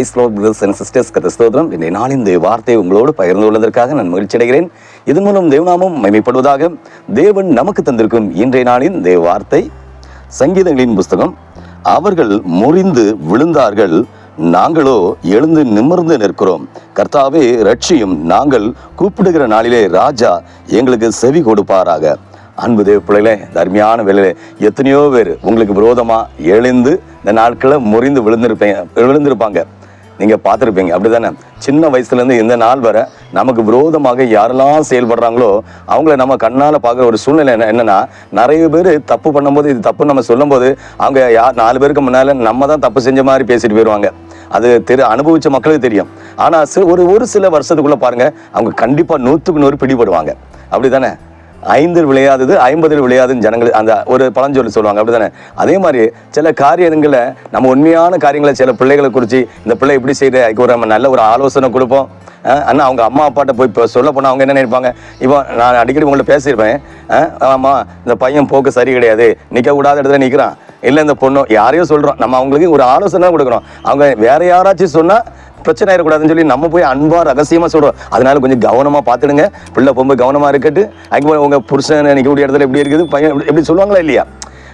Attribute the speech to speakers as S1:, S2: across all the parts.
S1: Praise lord brothers and sisters கத்த ஸ்தோத்திரம். இந்த நாளின் இந்த வார்த்தை உங்களோடு பகிர்ந்து கொள்வதற்காக நான் மகிழ்ச்சி அடைகிறேன். இதன் மூலம் தேவநாமம் மைமைப்படுவதாக தேவன் நமக்கு தந்திருக்கும் இன்றைய நாளின் தேவ வார்த்தை. சங்கீதங்களின் புஸ்தகம். அவர்கள் முறிந்து விழுந்தார்கள். நாங்களோ எழுந்து நிமிர்ந்து நிற்கிறோம். கர்த்தாவே ரட்சியும் நாங்கள் கூப்பிடுகிற நாளிலே ராஜா எங்களுக்கு செவி கொடுப்பாராக. அன்பு தேவ பிள்ளைகளே இந்த வேலையில எத்தனையோ பேர் உங்களுக்கு விரோதமா எழுந்து இந்த நாட்களில் முறிந்து விழுந்திருப்பேன் விழுந்திருப்பாங்க நீங்கள் பார்த்துருப்பீங்க. அப்படி தானே சின்ன வயசுலேருந்து இந்த நாள் வரை நமக்கு விரோதமாக யாரெல்லாம் செயல்படுறாங்களோ அவங்கள நம்ம கண்ணால் பார்க்குற ஒரு சூழ்நிலை என்ன என்னென்னா நிறைய பேர் தப்பு பண்ணும்போது இது தப்புன்னு நம்ம சொல்லும்போது அவங்க யார் நாலு பேருக்கு முன்னால் நம்ம தான் தப்பு செஞ்ச மாதிரி பேசிட்டு போயிடுவாங்க அது தெரு அனுபவித்த மக்களுக்கு தெரியும். ஆனால் சில ஒரு ஒரு சில வருஷத்துக்குள்ளே பாருங்கள் அவங்க கண்டிப்பாக நூற்றுக்கு நூறு பிடிபடுவாங்க. அப்படி தானே ஐந்தில் விளையாதது ஐம்பதில் விளையாதுன்னு ஜனங்கள் அந்த ஒரு பழஞ்சொல்லி சொல்லுவாங்க அப்படிதானே அதே மாதிரி சில காரியங்களை நம்ம உண்மையான காரியங்களை சில பிள்ளைகளை குறித்து இந்த பிள்ளை இப்படி செய்யுது அதுக்கு ஒரு நம்ம நல்ல ஒரு ஆலோசனை கொடுப்போம். ஆனால் அண்ணா அவங்க அம்மா அப்பாட்ட போய் இப்போ சொல்ல போனால் அவங்க என்ன நினைப்பாங்க? இப்போ நான் அடிக்கடி உங்கள்ட்ட பேசியிருப்பேன். ஆமாம் இந்த பையன் போக்கு சரி கிடையாது நிற்க கூடாத இடத்துல நிற்கிறான் இல்லை இந்த பொண்ணு யாரையும் சொல்கிறோம் நம்ம அவங்களுக்கு ஒரு ஆலோசனை கொடுக்குறோம் அவங்க வேறு யாராச்சும் சொன்னால் பிரச்சனை ஆயிடக்கூடாதுன்னு சொல்லி நம்ம போய் அன்பாக ரகசியமாக சொல்கிறோம் அதனால கொஞ்சம் கவனமாக பார்த்துடுங்க. பிள்ளை பொம்பு கவனமாக இருக்கட்டு. அதுக்கு உங்கள் புருஷன் நிற்கக்கூடிய இடத்துல எப்படி இருக்குது பையன் எப்படி- எப்படி சொல்லுவாங்களா இல்லையா?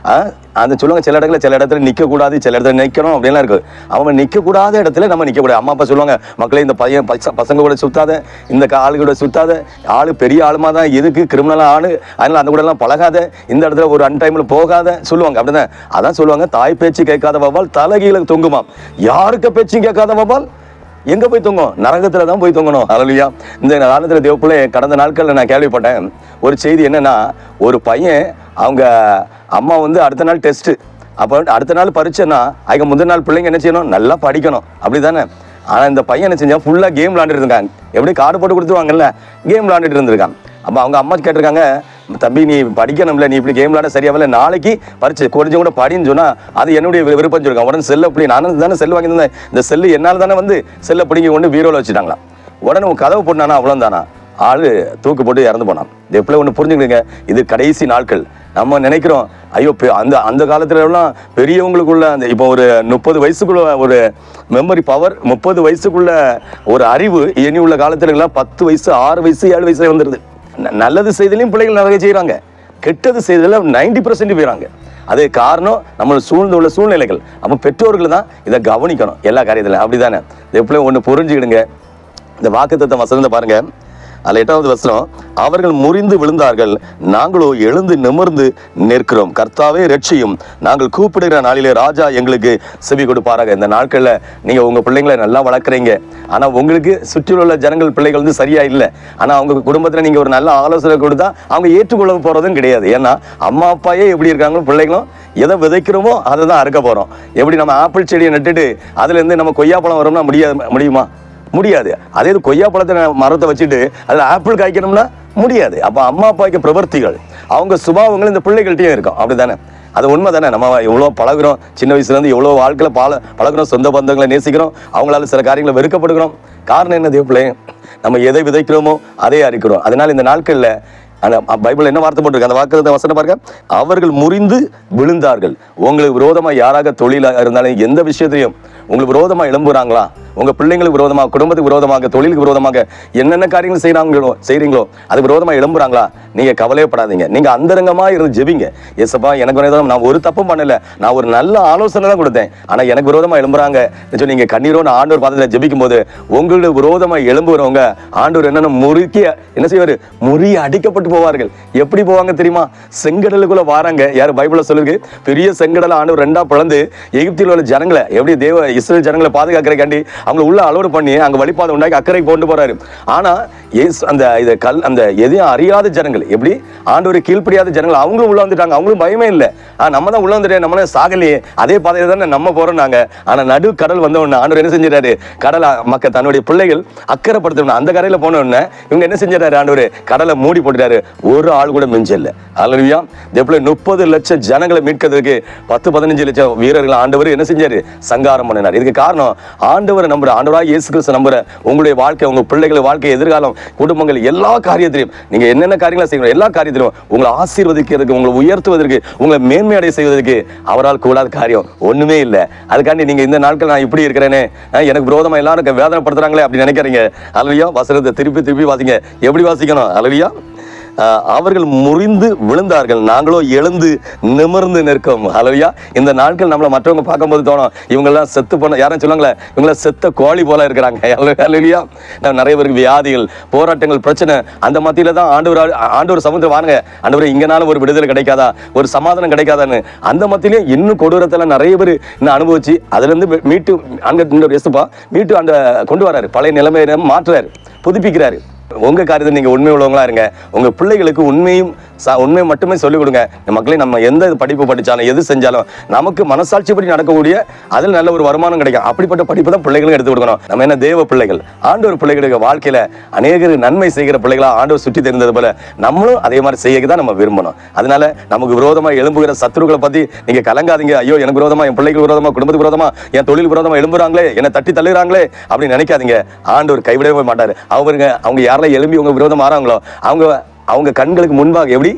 S1: ஆ, அந்த சொல்லுவாங்க சில இடத்துல சில இடத்துல நிற்கக்கூடாது சில இடத்துல நிற்கணும் அப்படின்லாம் இருக்குது அவன் நிற்கக்கூடாத இடத்துல நம்ம நிற்கக்கூடாது அம்மா அப்பா சொல்லுவாங்க மக்களே இந்த பையன் பசங்க கூட சுத்தாத இந்த ஆளு கூட சுத்தாத. ஆள் பெரிய ஆளுமா தான் எதுக்கு கிரிமினலாக ஆளு. அதனால் அந்த கூடலாம் பழகாத. இந்த இடத்துல ஒரு அன்டைம்ல போகாத. சொல்லுவாங்க அப்படிதான். அதான் சொல்லுவாங்க தாய் பேச்சு கேட்காத வவால் தலைகீழ தொங்குமாம். யாருக்கு பேச்சும் கேட்காத வவால்? எங்க போய் தூங்கும்? நரகத்துல தான் போய் தூங்கணும். அலலியா இந்த காலத்துல தேவப்பிள்ளை கடந்த நாட்கள்ல நான் கேள்விப்பட்டேன். ஒரு செய்தி என்னன்னா ஒரு பையன் அவங்க அம்மா வந்து அடுத்த நாள் டெஸ்ட் அப்போ அடுத்த நாள் பரீட்சைன்னா அதுக்கு முந்தின நாள் பிள்ளைங்க என்ன செய்யணும்? நல்லா படிக்கணும். அப்படிதானே? ஆனால் இந்த பையன் என்ன செஞ்சான்? ஃபுல்லாக கேம் விளாண்டுட்டு இருக்காங்க எப்படி? கார்டு போட்டு கொடுத்துருவாங்கல்ல. கேம் விளாண்டுட்டு இருந்திருக்கான். அப்போ அவங்க அம்மா கேட்டிருக்காங்க தம்பி நீ படிக்கணும்ல நீ இப்படி கேம் விளாட சரியாவில்ல நாளைக்கு பறிச்சு கொஞ்சம் கூட படின்னு சொன்னா அது என்னுடைய விருப்பம் சொல்லிருக்கான் உடனே செல்ல அப்படி நானும் தானே செல் வாங்கியிருந்தேன். இந்த செல்லு என்னால் தானே வந்து செல்லை பிடிங்கி கொண்டு வீரோவில் வச்சுட்டாங்களா உடனே உன் கதவு போட்டானா அவ்வளோதானா ஆள் தூக்கு போட்டு இறந்து போனான். இது எப்படி ஒன்று புரிஞ்சுக்கிடுங்க இது கடைசி நாட்கள். நம்ம நினைக்கிறோம் ஐயோ அந்த அந்த காலத்தில் எல்லாம் பெரியவங்களுக்குள்ள அந்த இப்போ ஒரு முப்பது வயசுக்குள்ள ஒரு மெமரி பவர் முப்பது வயசுக்குள்ள ஒரு அறிவு இனி உள்ள காலத்துல எல்லாம் பத்து வயசு ஆறு வயசு ஏழு வயசுல வந்துடுது நல்லது செய்தலையும் பிள்ளைகள் நிறைய செய்கிறாங்க கெட்டது செய்தல நைன்டி பர்சன்ட் போயிறாங்க. அது காரணம் நம்ம சூழ்ந்து உள்ள சூழ்நிலைகள். நம்ம பெற்றோர்கள் தான் இதை கவனிக்கணும். எல்லா காரியத்திலும். அப்படிதானே? தானே எப்படி ஒன்று புரிஞ்சுக்கிடுங்க. இந்த வாக்குத்தத்தம் வசந்த பாருங்க. அதில் எட்டாவது வசனம் அவர்கள் முறிந்து விழுந்தார்கள் நாங்களோ எழுந்து நிமிர்ந்து நிற்கிறோம். கர்த்தாவே ரட்சியும் நாங்கள் கூப்பிடுகிற நாளிலே ராஜா எங்களுக்கு செவி கொடுப்பாராக. இந்த நாட்களில் நீங்க உங்க பிள்ளைங்களை நல்லா வளர்க்குறீங்க. ஆனா உங்களுக்கு சுற்றியுள்ள ஜனங்கள் பிள்ளைகள் வந்து சரியாக இல்லை. ஆனா அவங்க குடும்பத்துல நீங்க ஒரு நல்ல ஆலோசனை கொடுத்தா அவங்க ஏற்றுக்கொள்ள போறதும் கிடையாது. ஏன்னா அம்மா அப்பாயே எப்படி இருக்காங்களோ பிள்ளைகளும் எதை விதைக்கிறோமோ அதை தான் அறுக்க போகிறோம் எப்படி நம்ம ஆப்பிள் செடியை நட்டுட்டு அதுல இருந்து நம்ம கொய்யாப்பழம் வரும்னா முடியாது முடியுமா? முடியாது. அதே இது கொய்யா பழத்தை மரத்தை வச்சுட்டு அதில் ஆப்பிள் காய்க்கணும்னா முடியாது. அப்போ அம்மா அப்பாவுக்கு பிரவர்த்திகள். அவங்க சுபாவங்கள் இந்த பிள்ளைகள்கிட்டயும் இருக்கும். அப்படிதானே அது உண்மை தானே நம்ம எவ்வளோ பழகுறோம். சின்ன வயசுலேருந்து எவ்வளோ வாழ்க்கையில் பழ பழகுறோம். சொந்த பந்தங்களை நேசிக்கிறோம். அவங்களால சில காரியங்களை வெறுக்கப்படுகிறோம். காரணம் என்ன தேவப்பிள்ளை? நம்ம எதை விதைக்கிறோமோ அதே அரிக்கிறோம் அதனால் இந்த நாட்களில் அந்த பைபிள் என்ன வார்த்தை போட்டிருக்கு? அந்த வாக்கு வசனம் பாருங்க. அவர்கள் முறிந்து விழுந்தார்கள். உங்களுக்கு விரோதமாக யாராக தொழிலாக இருந்தாலும் எந்த விஷயத்தையும் உங்களுக்கு விரோதமாக எழும்புறாங்களா? உங்க பிள்ளைங்களுக்கு விரோதமாக குடும்பத்துக்கு விரோதமாக தொழிலுக்கு விரோதமாக என்னென்ன காரியங்கள் செய்றாங்களோ செய்றீங்களோ அது விரோதமாக எழும்புறாங்களா? நீங்க கவலையப்படாதீங்க நீங்க அந்தரங்கமா இருந்து ஜெபிங்க. எசப்பா எனக்கு விரோதம் நான் ஒரு தப்பும் பண்ணல. நான் ஒரு நல்ல ஆலோசனை தான் கொடுத்தேன். ஆனா எனக்கு விரோதமா எழும்புறாங்க. சொல்லி நீங்க கண்ணீரோட ஆண்டோர் பாதத்தில் ஜெபிக்கும் போது உங்களோட விரோதமா எழும்புறவங்க ஆண்டோர் என்னென்ன முறுக்கி என்ன செய்வாரு? முறிய அடிக்கப்பட்டு போவார்கள். எப்படி போவாங்க தெரியுமா? செங்கடலுக்குள்ள வாராங்க. யார் பைபிள்ல சொல்லிருக்கு பெரிய செங்கடல ஆண்டவர் ரெண்டா பிளந்து எகிப்தில் உள்ள ஜனங்களை எப்படி தேவ இஸ்ரேல் ஜனங்களை பாதுகாக்கிறக்காண்டி அவங்கள உள்ள அலோடு பண்ணி அங்கே வழிபாதை உண்டாக்கி அக்கறைக்கு கொண்டு போறாரு. ஆனா அந்த இதை கல் அந்த எதையும் அறியாத ஜனங்கள். எப்படி? ஆண்டவரை கீழ்ப்படியாத ஜனங்கள். அவங்களும் உள்ள வந்துட்டாங்க. அவங்களும் பயமே இல்லை. ஆனால் நம்ம தான் உள்ள வந்துட்டேன் நம்மளே சாகலையே. அதே பாதையில தானே நம்ம போகிறோம் நாங்கள் ஆனால் நடு கடல் வந்த உடனே ஆண்டவர் என்ன செஞ்சிட்டாரு கடலை மக்கள் தன்னுடைய பிள்ளைகள் அக்கறைப்படுத்தணும் அந்த கரையில் போன உடனே இவங்க என்ன செஞ்சிட்டாரு ஆண்டவர்? கடலை மூடி போட்டுட்டாரு. ஒரு ஆள் கூட மிஞ்சல்ல அல்லையா எப்படி முப்பது லட்சம் ஜனங்களை மீட்கிறதுக்கு பத்து பதினஞ்சு லட்சம் வீரர்கள் ஆண்டவர் என்ன செஞ்சார்? சங்காரம் பண்ணினார். இதுக்கு காரணம் ஆண்டவரை நம்புற ஆண்டவராக இயேசு கிறிஸ்து நம்புற உங்களுடைய வாழ்க்கை உங்க பிள்ளைகள் வாழ்க்கை எதிர்காலம் குடும்பங்கள் எல்லா காரியத்திலையும். நீங்க என்னென்ன காரியங்களை செய்யணும் எல்லா காரியத்திலும் உங்களை ஆசீர்வதிக்கிறதுக்கு உங்களை உயர்த்துவதற்கு உங்களை மேன்மையடைய செய்வதற்கு அவரால் கூடாத காரியம் ஒண்ணுமே இல்லை. அதுக்காண்டி நீங்க இந்த நாட்கள் நான் இப்படி இருக்கிறேனே எனக்கு விரோதமாக எல்லாரும் வேதனைப்படுத்துகிறாங்களே அப்படின்னு நினைக்கிறீங்க. அலலியா? வசனத்தை திருப்பி திருப்பி வாசிங்க. எப்படி வாசிக்கணும்? அலலியா? அவர்கள் முறிந்து விழுந்தார்கள். நாங்களோ எழுந்து நிமிர்ந்து நிற்கும். அளவியா இந்த நாட்கள் நம்மளை மற்றவங்க பார்க்கும்போது தோணும் இவங்கெல்லாம் செத்து போன யாரும் சொல்லுவாங்களே இவங்களாம் செத்த கோழி போல இருக்கிறாங்க. அளவியா நம்ம நிறைய பேருக்கு வியாதிகள் போராட்டங்கள் பிரச்சனை அந்த மத்தியில் தான் ஆண்டவர் ஆண்டவர் சமுத்திரம் வாங்க. ஆண்டவர் இங்கனாலும் ஒரு விடுதலை கிடைக்காதா? ஒரு சமாதானம் கிடைக்காதான்னு. அந்த மத்தியிலையும் இன்னும் கொடூரத்தில் நிறைய பேர் இன்னும் அனுபவிச்சு அதுலேருந்து மீட்டு அங்கே இந்த மீட்டு அந்த கொண்டு வராரு. பழைய நிலைமையை மாற்றுறாரு புதுப்பிக்கிறாரு. உங்க காரியத்தை நீங்க உண்மை உள்ளவங்களா இருங்க. உங்க பிள்ளைகளுக்கு உண்மையும் ச- உண்மை மட்டுமே சொல்லிக் கொடுங்க. மக்களே நம்ம எந்த படிப்பு படிச்சாலும் எது செஞ்சாலும் நமக்கு மனசாட்சி படி நடக்கக்கூடிய அதில் நல்ல ஒரு வருமானம் கிடைக்கும். அப்படிப்பட்ட படிப்பு தான் பிள்ளைகளுக்கு எடுத்து கொடுக்கணும். நம்ம என்ன தேவ பிள்ளைகள்? ஆண்டவர் பிள்ளைகளுக்கு வாழ்க்கையில அநேகர் நன்மை செய்கிற பிள்ளைகளா ஆண்டவர் சுற்றி தெரிந்தது போல நம்மளும் அதே மாதிரி செய்ய தான் நம்ம விரும்பணும். அதனால நமக்கு விரோதமா எழும்புகிற சத்துருக்களை பத்தி நீங்க கலங்காதீங்க. ஐயோ எனக்கு விரோதமா என் பிள்ளைகள் விரோதமா குடும்பத்துக்கு விரோதமா என் தொழில் விரோதமா எழும்புறாங்களே என்னை தட்டி தள்ளுறாங்களே அப்படின்னு நினைக்காதீங்க. ஆண்டவர் கைவிடவே மாட்டாரு. அவருங்க அவங்க யார் யாரெல்லாம் எழும்பி உங்க விரோதம் மாறாங்களோ அவங்க அவங்க கண்களுக்கு முன்பாக எப்படி?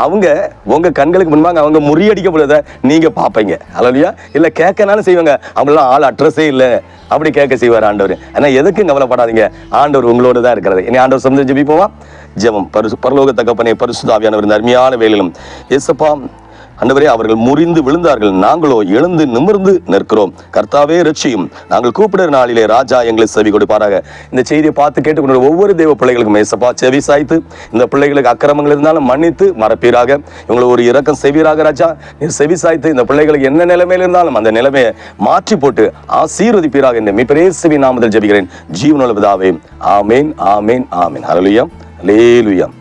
S1: அவங்க உங்கள் கண்களுக்கு முன்பாக அவங்க முறியடிக்கப்படுறத நீங்கள் பார்ப்பீங்க. அல்லையா இல்லை கேட்கனாலும் செய்வாங்க. அவங்களாம் ஆள் அட்ரஸே இல்லை. அப்படி கேட்க செய்வார் ஆண்டவர். ஆனால் எதுக்கும் கவலைப்படாதீங்க. ஆண்டவர் உங்களோட தான் இருக்கிறது இனி ஆண்டவர் சமுதிரம் ஜெபிப்போமா? ஜெபம். பரிசு பரலோக தகப்பனே பரிசுதாவியானவர் அருமையான வேலையிலும் எசப்பா ஆண்டவரே அவர்கள் முறிந்து விழுந்தார்கள். நாங்களோ எழுந்து நிமிர்ந்து நிற்கிறோம். கர்த்தாவே ரட்சியும் நாங்கள் கூப்பிடுற நாளிலே ராஜா எங்களை செவி கொடுப்பாராக. இந்த செய்தியை பார்த்து கேட்டுக்கொண்டு ஒவ்வொரு தெய்வ பிள்ளைகளுக்கும் மேசப்பா செவி சாய்த்து இந்த பிள்ளைகளுக்கு அக்கிரமங்கள் இருந்தாலும் மன்னித்து மறப்பீராக. இவங்களை ஒரு இரக்கம் செய்வீராக ராஜா. நீர் செவி சாய்த்து இந்த பிள்ளைகளுக்கு என்ன நிலைமையில் இருந்தாலும் அந்த நிலைமையை மாற்றி போட்டு ஆசீர்வதிப்பீராக. இந்த மிப்பரேசுவி நாமத்தில் ஜெபிக்கிறேன். ஜீவனுள்ள பிதாவே. ஆமேன் ஆமேன் ஆமேன். ஹalleluya. லேலுயம்